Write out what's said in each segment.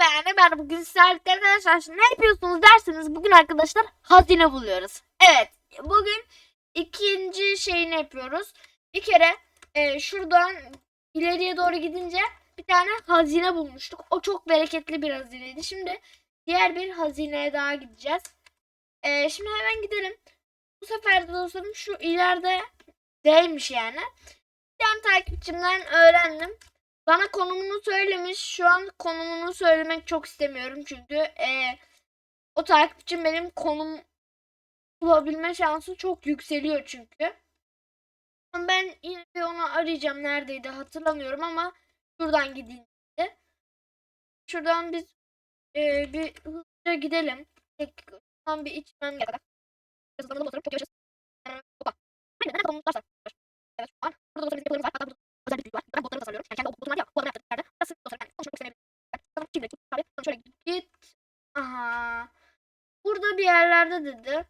ben ben bugün sizlerle arkadaşlar ne yapıyorsunuz derseniz bugün arkadaşlar hazine buluyoruz. Evet bugün ikinci şeyini yapıyoruz. Bir kere e, şuradan ileriye doğru gidince bir tane hazine bulmuştuk. O çok bereketli bir hazineydi. Şimdi diğer bir hazineye daha gideceğiz. E, şimdi hemen gidelim. Bu sefer de dostlarım şu ileride değilmiş yani. Tane takipçimden öğrendim. Bana konumunu söylemiş. Şu an konumunu söylemek çok istemiyorum çünkü e, o takipçim benim konum bulabilme şansı çok yükseliyor çünkü. Ben yine bir onu arayacağım neredeydi hatırlamıyorum ama şuradan gideyim. Şuradan biz e, bir hızlıca gidelim. Şuradan bir içmem gerek. Hızlanalım oturup çok yaşasın. Hoppa. Aynen. Hatta burada özel bir bilgi var. Ben botları tasarlıyorum. Yani kendi botum var ya. Botları yaptığım yerde. Nasıl dostlarım yani konuşmak istemeyebilirim. Tamam kimle kim abi. Tamam şöyle git. Aha. Burada yerlerde dedi.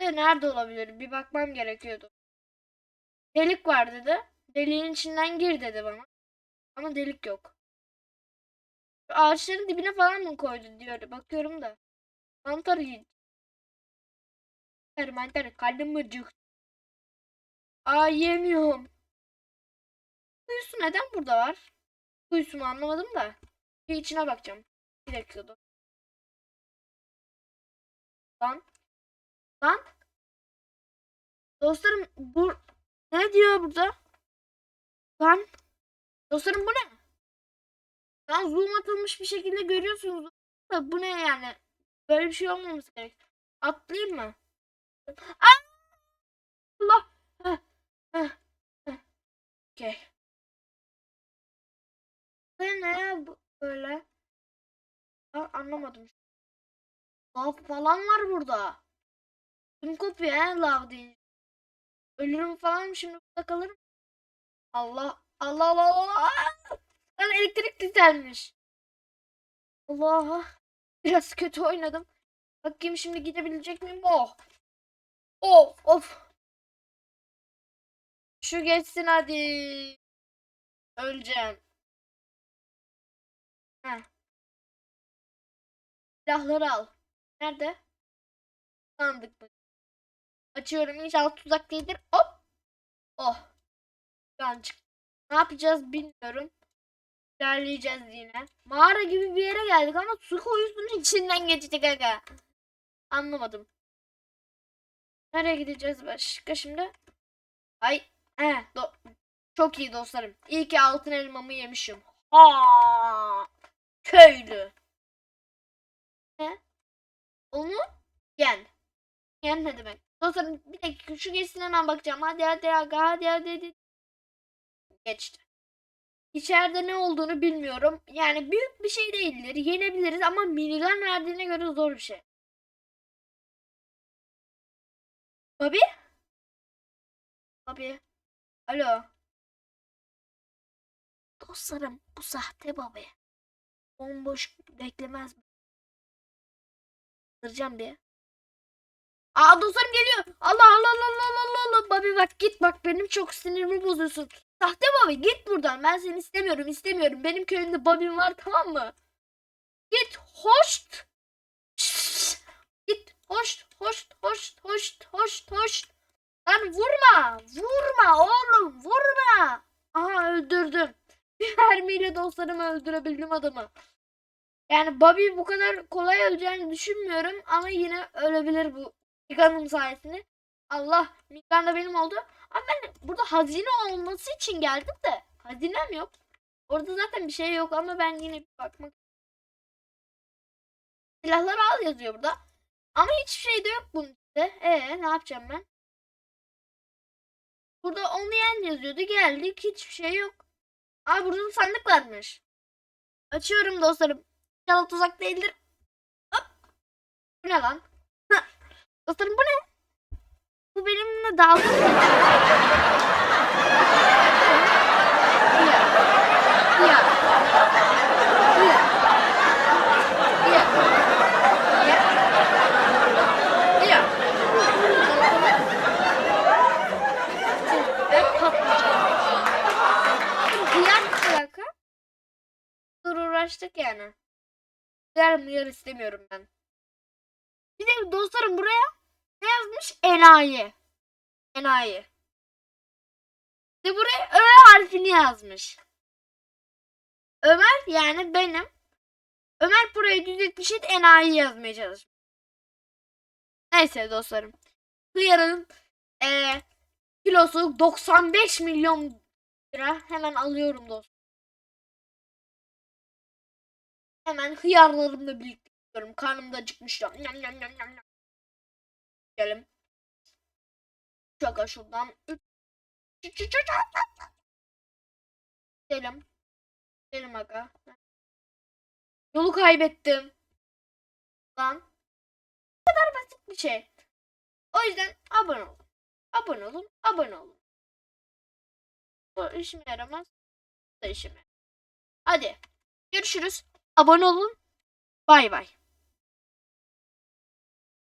De nerede olabilir? Bir bakmam gerekiyordu. Delik var dedi. Deliğin içinden gir dedi bana. Ama delik yok. Ağaçların dibine falan mı koydu diyordu. Bakıyorum da. Mantar yiyeceğim. Mantar. Karnım acıktı. Aa yemiyorum. Kuyusu neden burada var? Kuyusunu anlamadım da. Bir içine bakacağım. Bir dakika dur. Lan. Lan. Dostlarım bu ne diyor burada? Lan. Dostlarım bu ne? Lan zoom atılmış bir şekilde görüyorsunuz. Da Bu ne yani? Böyle bir şey olmaması gerek. Atlayayım mı? Allah. Okey. Bu ne ya böyle? Aa, anlamadım. Lav falan var burada. Tüm kopuyor he lav deyince. Ölürüm falan şimdi burada kalırım. Allah Allah Allah Allah. Lan elektrik düzelmiş. Allah. Biraz kötü oynadım. Bakayım şimdi gidebilecek miyim? Oh. Of of. Şu geçsin hadi. Öleceğim. Heh. Silahları al. Nerede? Sandık mı? Açıyorum inşallah tuzak değildir. Hop. Oh. Şu an çıktı. Ne yapacağız bilmiyorum. İlerleyeceğiz yine. Mağara gibi bir yere geldik ama su kuyusunun içinden geçtik aga. Anlamadım. Nereye gideceğiz başka şimdi? Ay. He, do- çok iyi dostlarım. İyi ki altın elmamı yemişim. Ha! Köylü. Yen. Yen ne demek? Dostlarım bir dakika şu geçsin hemen bakacağım. Hadi hadi hadi hadi hadi. hadi. Geçti. İçeride ne olduğunu bilmiyorum. Yani büyük bir şey değildir. Yenebiliriz ama minigun verdiğine göre zor bir şey. Bobby? Bobby. Alo. Dostlarım bu sahte Bobby. Bomboş beklemez mi? Sıracağım bir. Aa dostlarım geliyor. Allah Allah Allah Allah Allah Allah. Bobby bak git bak benim çok sinirimi bozuyorsun. Sahte Bobby git buradan. Ben seni istemiyorum istemiyorum. Benim köyümde Bobby'm var tamam mı? Git. Şşş. Git hoşt hoşt hoşt hoşt hoşt hoşt. Lan vurma. Vurma oğlum vurma. Aha öldürdüm. Mermiyle dostlarımı öldürebildim adamı. Yani Bobby bu kadar kolay öleceğini düşünmüyorum ama yine ölebilir bu Migan'ın sayesinde. Allah Migan da benim oldu. Ama ben burada hazine olması için geldim de hazinem yok. Orada zaten bir şey yok ama ben yine bir bakmak Silahları al yazıyor burada. Ama hiçbir şey de yok bunun içinde. Ee ne yapacağım ben? Burada onu yen yazıyordu. Geldik hiçbir şey yok. Aa burada da sandık varmış. Açıyorum dostlarım. İnşallah tuzak değildir. Hop. Bu ne lan? Dostlarım bu ne? Bu benimle dalga mı uğraştık yani. Yer yer istemiyorum ben. Bir de dostlarım buraya ne yazmış? Enayi. Enayi. De buraya Ö harfini yazmış. Ömer yani benim. Ömer burayı düzeltmiş et enayi yazmaya çalışmış. Neyse dostlarım. Hıyarın eee kilosu 95 milyon lira. Hemen alıyorum dostum. Hemen hıyarlarımla birlikte yiyorum. Karnım da acıkmış ya. Nyam, nyam, nyam, Gidelim. Şaka şuradan. Gidelim. Gidelim aga. Yolu kaybettim. Lan. Bu kadar basit bir şey. O yüzden abone olun. Abone olun. Abone olun. Bu işime yaramaz. Bu da işime. Hadi. Görüşürüz. Abone olun. Bay bay.